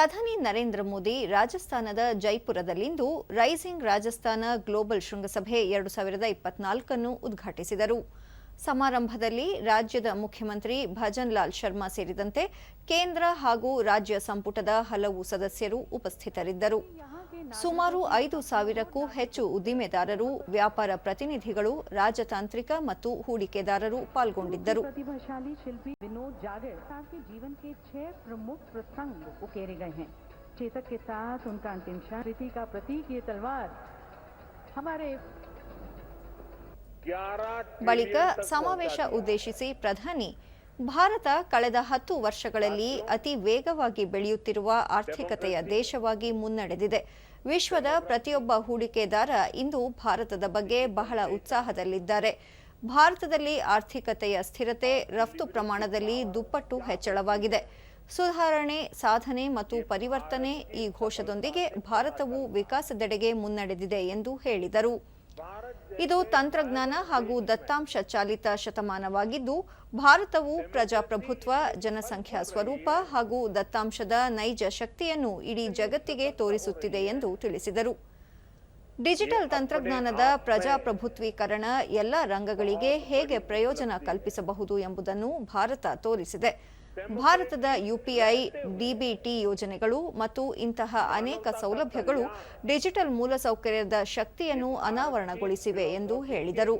ಪ್ರಧಾನಿ ನರೇಂದ್ರ ಮೋದಿ ರಾಜಸ್ಥಾನದ ಜೈಪುರದಲ್ಲಿಂದು rising Rajasthan global ಶೃಂಗಸಭೆ ಎರಡು ಸಾವಿರದ ಇಪ್ಪತ್ನಾಲ್ಕನ್ನು ಉದ್ಘಾಟಿಸಿದರು. ಸಮಾರಂಭದಲ್ಲಿ ರಾಜ್ಯದ ಮುಖ್ಯಮಂತ್ರಿ ಭಜನ್ ಲಾಲ್ ಶರ್ಮಾ ಸೇರಿದಂತೆ ಕೇಂದ್ರ ಹಾಗೂ ರಾಜ್ಯ ಸಂಪುಟದ ಹಲವು ಸದಸ್ಯರು ಉಪಸ್ಥಿತರಿದ್ದರು ಸುಮಾರು ಐದು ಸಾವಿರಕ್ಕೂ ಹೆಚ್ಚು ಉದ್ದಿಮೆದಾರರು ವ್ಯಾಪಾರ ಪ್ರತಿನಿಧಿಗಳು ರಾಜತಾಂತ್ರಿಕ ಮತ್ತು ಹೂಡಿಕೆದಾರರು ಪಾಲ್ಗೊಂಡಿದ್ದರು प्रतिभाशाली शिल्पी विनोद जागड़ साहब के जीवन के छह प्रमुख प्रसंग उकेरे गए हैं चेतक के साथ उनका अंतिम क्षण प्रीति का प्रतीक ये तलवार हमारे ಬಳಿಕ ಸಮಾವೇಶ ಉದ್ದೇಶಿಸಿ ಪ್ರಧಾನಿ, ಭಾರತ ಕಳೆದ ಹತ್ತು ವರ್ಷಗಳಲ್ಲಿ ಅತಿ ವೇಗವಾಗಿ ಬೆಳೆಯುತ್ತಿರುವ ಆರ್ಥಿಕತೆಯ ದೇಶವಾಗಿ ಮುನ್ನಡೆದಿದೆ. ವಿಶ್ವದ ಪ್ರತಿಯೊಬ್ಬ ಹೂಡಿಕೆದಾರ ಇಂದು ಭಾರತದ ಬಗ್ಗೆ ಬಹಳ ಉತ್ಸಾಹದಲ್ಲಿದ್ದಾರೆ. ಭಾರತದಲ್ಲಿ ಆರ್ಥಿಕತೆಯ ಸ್ಥಿರತೆ ರಫ್ತು ಪ್ರಮಾಣದಲ್ಲಿ ದುಪ್ಪಟ್ಟು ಹೆಚ್ಚಳವಾಗಿದೆ. ಸುಧಾರಣೆ, ಸಾಧನೆ ಮತ್ತು ಪರಿವರ್ತನೆ ಈ ಘೋಷದೊಂದಿಗೆ ಭಾರತವು ವಿಕಾಸದೆಡೆಗೆ ಮುನ್ನಡೆದಿದೆ ಎಂದು ಹೇಳಿದರು. ಇದು ತಂತ್ರಜ್ಞಾನ ಹಾಗೂ ದತ್ತಾಂಶ ಚಾಲಿತ ಶತಮಾನವಾಗಿದ್ದು, ಭಾರತವು ಪ್ರಜಾಪ್ರಭುತ್ವ, ಜನಸಂಖ್ಯಾ ಸ್ವರೂಪ ಹಾಗೂ ದತ್ತಾಂಶದ ನೈಜ ಶಕ್ತಿಯನ್ನು ಇಡೀ ಜಗತ್ತಿಗೆ ತೋರಿಸುತ್ತಿದೆ ಎಂದು ತಿಳಿಸಿದರು. ಡಿಜಿಟಲ್ ತಂತ್ರಜ್ಞಾನದ ಪ್ರಜಾಪ್ರಭುತ್ವೀಕರಣ ಎಲ್ಲ ರಂಗಗಳಿಗೆ ಹೇಗೆ ಪ್ರಯೋಜನ ಕಲ್ಪಿಸಬಹುದು ಎಂಬುದನ್ನು ಭಾರತ ತೋರಿಸಿದೆ. ಭಾರತದ ಯುಪಿಐ ಡಿಬಿಟಿ ಯೋಜನೆಗಳು ಮತ್ತು ಇಂತಹ ಅನೇಕ ಸೌಲಭ್ಯಗಳು ಡಿಜಿಟಲ್ ಮೂಲಸೌಕರ್ಯದ ಶಕ್ತಿಯನ್ನು ಅನಾವರಣಗೊಳಿಸಿವೆ ಎಂದು ಹೇಳಿದರು.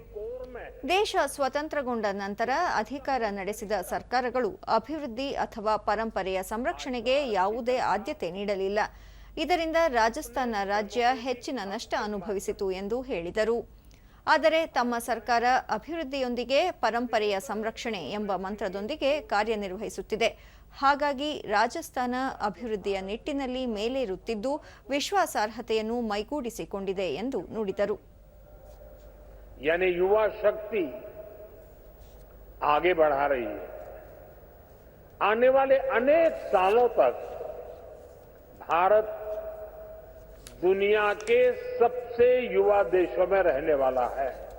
ದೇಶ ಸ್ವತಂತ್ರಗೊಂಡ ನಂತರ ಅಧಿಕಾರ ನಡೆಸಿದ ಸರ್ಕಾರಗಳು ಅಭಿವೃದ್ಧಿ ಅಥವಾ ಪರಂಪರೆಯ ಸಂರಕ್ಷಣೆಗೆ ಯಾವುದೇ ಆದ್ಯತೆ ನೀಡಲಿಲ್ಲ. ಇದರಿಂದ ರಾಜಸ್ಥಾನ ರಾಜ್ಯ ಹೆಚ್ಚಿನ ನಷ್ಟ ಅನುಭವಿಸಿತು ಎಂದು ಹೇಳಿದರು. ಆದರೆ ತಮ್ಮ ಸರ್ಕಾರ ಅಭಿವೃದ್ಧಿಯೊಂದಿಗೆ ಪರಂಪರೆಯ ಸಂರಕ್ಷಣೆ ಎಂಬ ಮಂತ್ರದೊಂದಿಗೆ ಕಾರ್ಯನಿರ್ವಹಿಸುತ್ತಿದೆ ಹಾಗಾಗಿ ರಾಜಸ್ಥಾನ ಅಭಿವೃದ್ಧಿಯ ನಿಟ್ಟಿನಲ್ಲಿ ಮೇಲೇರುತ್ತಿದ್ದು ವಿಶ್ವಾಸಾರ್ಹತೆಯನ್ನು ಮೈಗೂಡಿಸಿಕೊಂಡಿದೆ ಎಂದು ನುಡಿದರು यानी युवा शक्ति आगे बढ़ा रही है आने वाले अनेक सालों तक भारत दुनिया के सबसे युवा देशों में रहने वाला है।